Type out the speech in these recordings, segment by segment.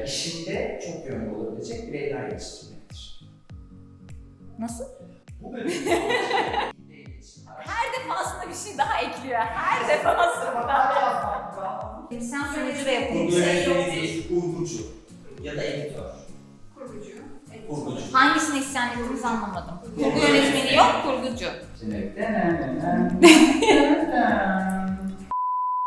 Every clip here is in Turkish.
e, işinde çok yönlü olabilecek bireyler yetiştirmektir. Nasıl? Bu iletişim Her defasında bir şey daha ekliyor. Her defasında. Sen sunucu da. Kurgu yönetmeni değil, kurgucu ya da editör. Kurgucu. Kurgucu. Hangisini isyan ettiğimizi anlamadım. Kurgu yönetmeni yok, kurgucu. Şimdi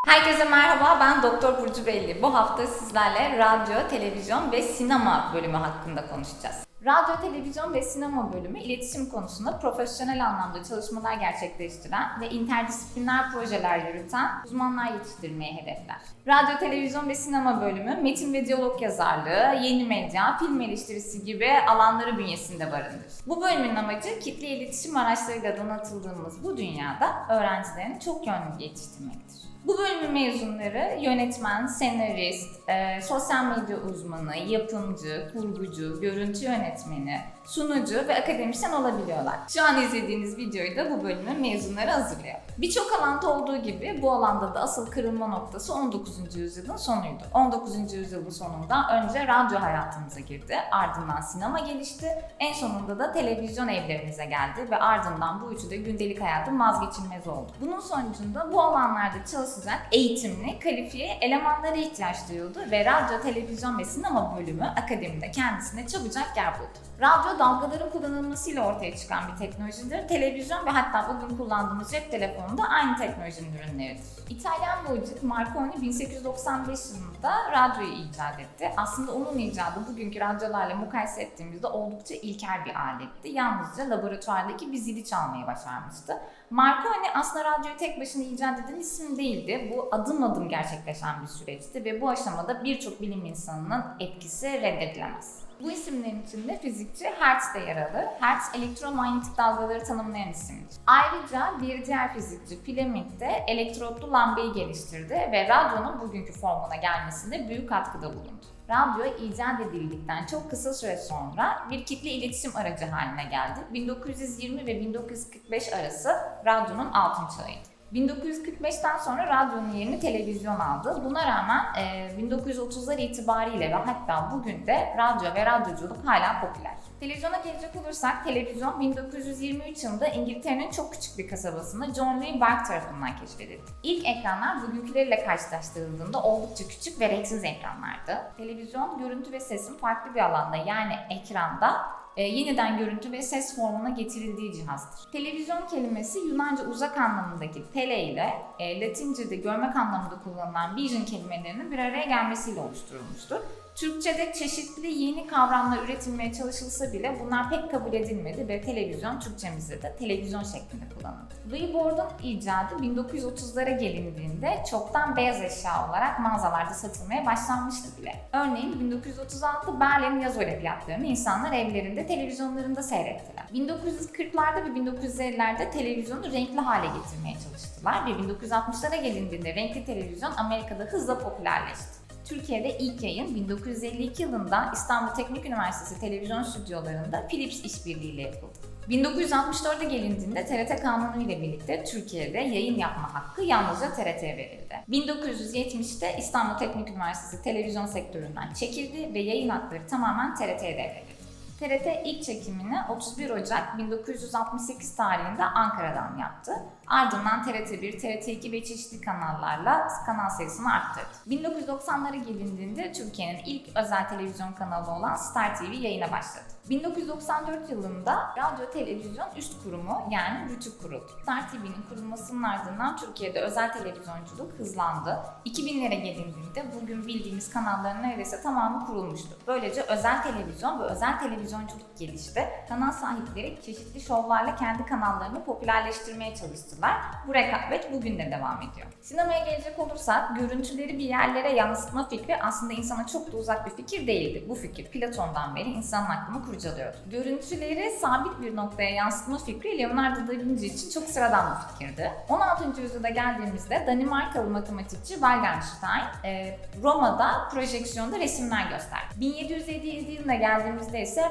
Herkese merhaba, ben Doktor Burcu Belli. Bu hafta sizlerle radyo, televizyon ve sinema bölümü hakkında konuşacağız. Radyo, televizyon ve sinema bölümü iletişim konusunda profesyonel anlamda çalışmalar gerçekleştiren ve interdisipliner projeler yürüten uzmanlar yetiştirmeyi hedefler. Radyo, televizyon ve sinema bölümü metin ve diyalog yazarlığı, yeni medya, film eleştirisi gibi alanları bünyesinde barındırır. Bu bölümün amacı kitle iletişim araçlarıyla donatıldığımız bu dünyada öğrencilerin çok yönlü yetiştirmektir. Bu bölümün mezunları yönetmen, senarist, e, sosyal medya uzmanı, yapımcı, kurgucu, görüntü yönetmeni, sunucu ve akademisyen olabiliyorlar. Şu an izlediğiniz videoyu da bu bölümün mezunları hazırlıyor. Birçok alanda olduğu gibi bu alanda da asıl kırılma noktası 19. yüzyılın sonuydu. 19. yüzyılın sonunda önce radyo hayatımıza girdi, ardından sinema gelişti, en sonunda da televizyon evlerimize geldi ve ardından bu üçü de gündelik hayatın vazgeçilmez oldu. Bunun sonucunda bu alanlarda çalışacak eğitimli, kalifiye elemanlara ihtiyaç duyuldu ve radyo, televizyon ve sinema bölümü akademide kendisine çabucak yer buldu. Radyo dalgaların kullanılmasıyla ortaya çıkan bir teknolojidir. Televizyon ve hatta bugün kullandığımız cep telefonu da aynı teknolojinin ürünleridir. İtalyan mucit Marconi 1895 yılında radyoyu icat etti. Aslında onun icadı bugünkü radyolarla mukayese ettiğimizde oldukça ilkel bir aletti. Yalnızca laboratuvardaki bir zili çalmayı başarmıştı. Marconi aslında radyoyu tek başına icat eden isim değildi. Bu adım adım gerçekleşen bir süreçti ve bu aşamada birçok bilim insanının etkisi reddedilemez. Bu isimlerin içinde fizikçi Hertz de yer alır. Hertz elektromanyetik dalgaları tanımlayan isimdir. Ayrıca bir diğer fizikçi Fleming de elektrotlu lambayı geliştirdi ve radyonun bugünkü formuna gelmesinde büyük katkıda bulundu. Radyo icat edildikten çok kısa süre sonra bir kitle iletişim aracı haline geldi. 1920 ve 1945 arası radyonun altın çağıydı. 1945'ten sonra radyonun yerini televizyon aldı. Buna rağmen e, 1930'lar itibariyle ve hatta bugün de radyo ve radyoculuk hala popüler. Televizyona gelecek olursak televizyon 1923 yılında İngiltere'nin çok küçük bir kasabasında John Louis Bark tarafından keşfedildi. İlk ekranlar bugünküleriyle karşılaştırıldığında oldukça küçük ve renksiz ekranlardı. Televizyon görüntü ve sesin farklı bir alanda yani ekranda e, yeniden görüntü ve ses formuna getirildiği cihazdır. Televizyon kelimesi Yunanca uzak anlamındaki tele ile e, Latince'de görmek anlamında kullanılan vision kelimelerinin bir araya gelmesiyle oluşturulmuştur. Türkçe'de çeşitli yeni kavramlar üretilmeye çalışılsa bile bunlar pek kabul edilmedi ve televizyon Türkçemizde de televizyon şeklinde kullanıldı. Louis icadı 1930'lara gelindiğinde çoktan beyaz eşya olarak mağazalarda satılmaya başlanmıştı bile. Örneğin 1936 Berlin yaz olimpiyatlarını insanlar evlerinde televizyonlarında seyrettiler. 1940'larda ve 1950'lerde televizyonu renkli hale getirmeye çalıştılar ve 1960'lara gelindiğinde renkli televizyon Amerika'da hızla popülerleşti. Türkiye'de ilk yayın 1952 yılında İstanbul Teknik Üniversitesi televizyon stüdyolarında Philips işbirliğiyle yapıldı. 1964'e gelindiğinde TRT Kanunu ile birlikte Türkiye'de yayın yapma hakkı yalnızca TRT'ye verildi. 1970'te İstanbul Teknik Üniversitesi televizyon sektöründen çekildi ve yayın hakları tamamen TRT'ye devredildi. TRT ilk çekimini 31 Ocak 1968 tarihinde Ankara'dan yaptı. Ardından TRT1, TRT2 ve çeşitli kanallarla kanal sayısını arttırdı. 1990'lara gelindiğinde Türkiye'nin ilk özel televizyon kanalı olan Star TV yayına başladı. 1994 yılında Radyo Televizyon Üst Kurumu yani RTÜK kuruldu. Star TV'nin kurulmasının ardından Türkiye'de özel televizyonculuk hızlandı. 2000'lere gelindiğinde bugün bildiğimiz kanalların neredeyse tamamı kurulmuştu. Böylece özel televizyon ve özel televizyonculuk gelişti. Kanal sahipleri çeşitli şovlarla kendi kanallarını popülerleştirmeye çalıştılar. Bu rekabet bugün de devam ediyor. Sinemaya gelecek olursak görüntüleri bir yerlere yansıtma fikri aslında insana çok da uzak bir fikir değildi. Bu fikir Platon'dan beri insanın aklını kurcalıyordu. Görüntüleri sabit bir noktaya yansıtma fikri Leonardo da Vinci için çok sıradan bir fikirdi. 16. yüzyılda geldiğimizde Danimarkalı matematikçi Wittgenstein e, Roma'da projeksiyonda resimler gösterdi. 1757 yılına geldiğimizde ise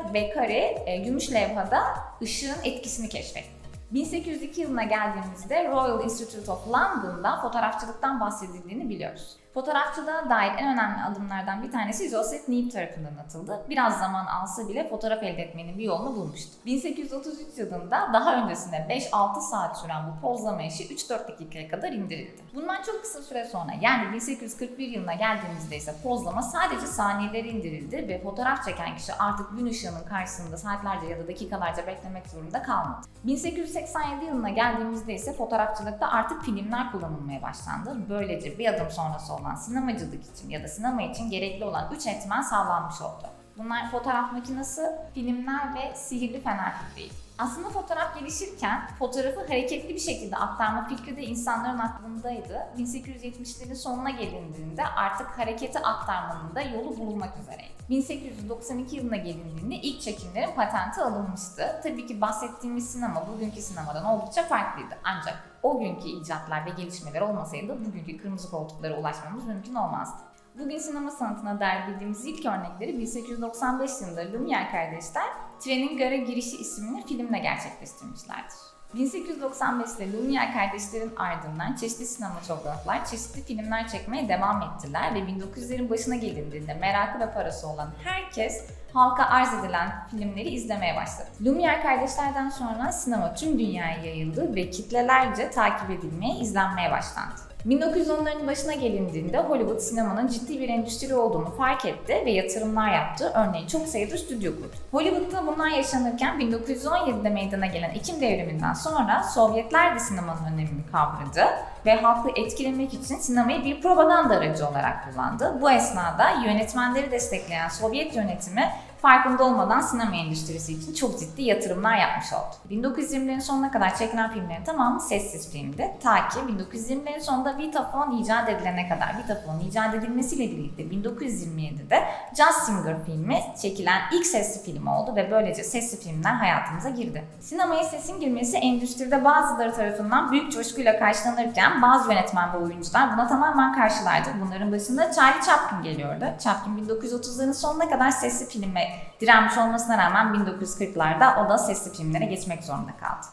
e, gümüş levhada ışığın etkisini keşfetti. 1802 yılına geldiğimizde Royal Institute of London'da fotoğrafçılıktan bahsedildiğini biliyoruz. Fotoğrafçılığa dair en önemli adımlardan bir tanesi Joseph Neep tarafından atıldı. Biraz zaman alsa bile fotoğraf elde etmenin bir yolunu bulmuştu. 1833 yılında daha öncesinde 5-6 saat süren bu pozlama işi 3-4 dakikaya kadar indirildi. Bundan çok kısa süre sonra yani 1841 yılına geldiğimizde ise pozlama sadece saniyeleri indirildi ve fotoğraf çeken kişi artık gün ışığının karşısında saatlerce ya da dakikalarca beklemek zorunda kalmadı. 1887 yılına geldiğimizde ise fotoğrafçılıkta artık filmler kullanılmaya başlandı. Böylece bir adım sonrası olan sinemacılık için ya da sinema için gerekli olan 3 etmen sağlanmış oldu. Bunlar fotoğraf makinesi, filmler ve sihirli fener fikri. Aslında fotoğraf gelişirken fotoğrafı hareketli bir şekilde aktarma fikri de insanların aklındaydı. 1870'lerin sonuna gelindiğinde artık hareketi aktarmanın da yolu bulunmak üzereydi. 1892 yılına gelindiğinde ilk çekimlerin patenti alınmıştı. Tabii ki bahsettiğimiz sinema bugünkü sinemadan oldukça farklıydı. Ancak o günkü icatlar ve gelişmeler olmasaydı bugünkü kırmızı koltuklara ulaşmamız mümkün olmazdı. Bugün sinema sanatına dair bildiğimiz ilk örnekleri 1895 yılında Lumière kardeşler Trenin Gara Girişi isimli filmle gerçekleştirmişlerdir. 1895'te Lumière kardeşlerin ardından çeşitli sinematograflar çeşitli filmler çekmeye devam ettiler ve 1900'lerin başına gelindiğinde merakı ve parası olan herkes halka arz edilen filmleri izlemeye başladı. Lumière kardeşlerden sonra sinema tüm dünyaya yayıldı ve kitlelerce takip edilmeye, izlenmeye başlandı. 1910'ların başına gelindiğinde Hollywood sinemanın ciddi bir endüstri olduğunu fark etti ve yatırımlar yaptı. Örneğin çok sayıda stüdyo kurdu. Hollywood'da bunlar yaşanırken 1917'de meydana gelen Ekim devriminden sonra Sovyetler de sinemanın önemini kavradı ve halkı etkilemek için sinemayı bir propaganda aracı olarak kullandı. Bu esnada yönetmenleri destekleyen Sovyet yönetimi farkında olmadan sinema endüstrisi için çok ciddi yatırımlar yapmış oldu. 1920'lerin sonuna kadar çekilen filmlerin tamamı sessiz filmdi. Ta ki 1920'lerin sonunda Vitaphone icat edilene kadar. Vitaphone icat edilmesiyle birlikte 1927'de Jazz Singer filmi çekilen ilk sesli film oldu ve böylece sesli filmler hayatımıza girdi. Sinemaya sesin girmesi endüstride bazıları tarafından büyük coşkuyla karşılanırken bazı yönetmen ve oyuncular buna tamamen karşılardı. Bunların başında Charlie Chaplin geliyordu. Chaplin 1930'ların sonuna kadar sesli filme direnmiş olmasına rağmen 1940'larda o da sesli filmlere geçmek zorunda kaldı.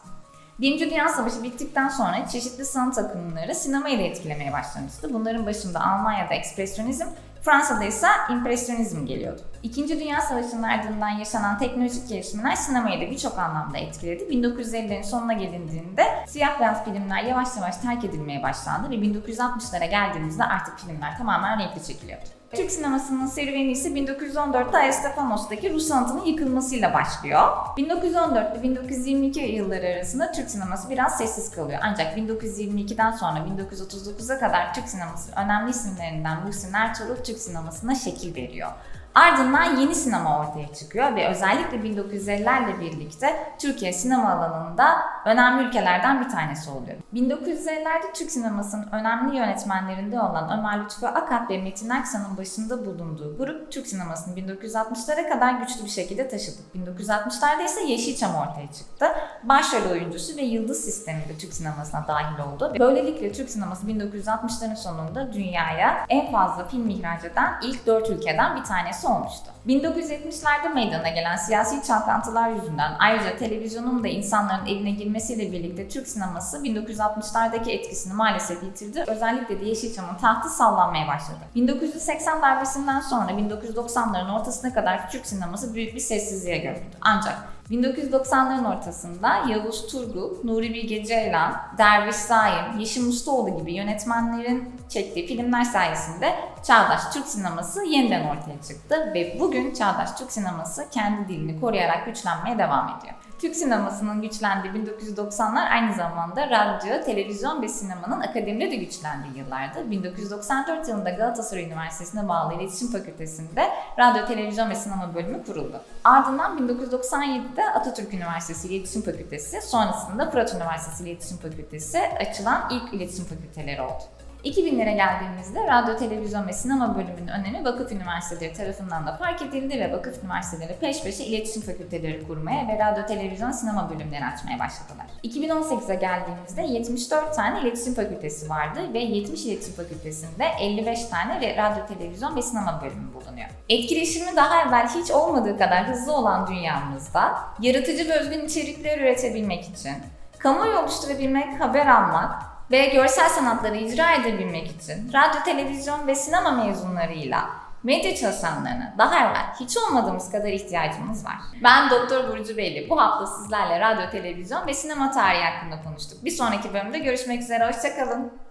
Birinci Dünya Savaşı bittikten sonra çeşitli sanat akımları sinemayı da etkilemeye başlamıştı. Bunların başında Almanya'da ekspresyonizm, Fransa'da ise impresyonizm geliyordu. İkinci Dünya Savaşı'nın ardından yaşanan teknolojik gelişmeler sinemayı da birçok anlamda etkiledi. 1950'lerin sonuna gelindiğinde siyah beyaz filmler yavaş yavaş terk edilmeye başlandı ve 1960'lara geldiğimizde artık filmler tamamen renkli çekiliyordu. Türk sinemasının serüveni ise 1914'te Ayasofyanos'taki Rus sanatının yıkılmasıyla başlıyor. 1914 ile 1922 yılları arasında Türk sineması biraz sessiz kalıyor. Ancak 1922'den sonra 1939'a kadar Türk sinemasının önemli isimlerinden Muhsin Ertuğrul Türk sinemasına şekil veriyor. Ardından yeni sinema ortaya çıkıyor ve özellikle 1950'lerle birlikte Türkiye sinema alanında önemli ülkelerden bir tanesi oluyor. 1950'lerde Türk sinemasının önemli yönetmenlerinde olan Ömer Lütfü Akat ve Metin Aksan'ın başında bulunduğu grup Türk sinemasını 1960'lara kadar güçlü bir şekilde taşıdı. 1960'larda ise Yeşilçam ortaya çıktı. Başrol oyuncusu ve yıldız sistemi de Türk sinemasına dahil oldu. Böylelikle Türk sineması 1960'ların sonunda dünyaya en fazla film ihraç eden ilk 4 ülkeden bir tanesi olmuştu. 1970'lerde meydana gelen siyasi çalkantılar yüzünden ayrıca televizyonun da insanların eline girmesiyle birlikte Türk sineması 1960'lardaki etkisini maalesef yitirdi. Özellikle de Yeşilçam'ın tahtı sallanmaya başladı. 1980 darbesinden sonra 1990'ların ortasına kadar Türk sineması büyük bir sessizliğe gömüldü. Ancak 1990'ların ortasında Yavuz Turgul, Nuri Bilge Ceylan, Derviş Zaim, Yeşim Ustaoğlu gibi yönetmenlerin çektiği filmler sayesinde çağdaş Türk sineması yeniden ortaya çıktı ve bugün çağdaş Türk sineması kendi dilini koruyarak güçlenmeye devam ediyor. Türk sinemasının güçlendiği 1990'lar aynı zamanda radyo, televizyon ve sinemanın akademide de güçlendiği yıllardı. 1994 yılında Galatasaray Üniversitesi'ne bağlı İletişim Fakültesi'nde radyo, televizyon ve sinema bölümü kuruldu. Ardından 1997'de Atatürk Üniversitesi İletişim Fakültesi, sonrasında Fırat Üniversitesi İletişim Fakültesi açılan ilk iletişim fakülteleri oldu. 2000'lere geldiğimizde radyo, televizyon ve sinema bölümünün önemi vakıf üniversiteleri tarafından da fark edildi ve vakıf üniversiteleri peş peşe iletişim fakülteleri kurmaya ve radyo, televizyon, sinema bölümleri açmaya başladılar. 2018'e geldiğimizde 74 tane iletişim fakültesi vardı ve 70 iletişim fakültesinde 55 tane ve radyo, televizyon ve sinema bölümü bulunuyor. Etkileşimi daha evvel hiç olmadığı kadar hızlı olan dünyamızda yaratıcı ve özgün içerikler üretebilmek için kamuoyu oluşturabilmek, haber almak, ve görsel sanatları icra edebilmek için radyo, televizyon ve sinema mezunlarıyla medya çalışanlarına daha evvel hiç olmadığımız kadar ihtiyacımız var. Ben Doktor Burcu Belli. Bu hafta sizlerle radyo, televizyon ve sinema tarihi hakkında konuştuk. Bir sonraki bölümde görüşmek üzere. Hoşçakalın.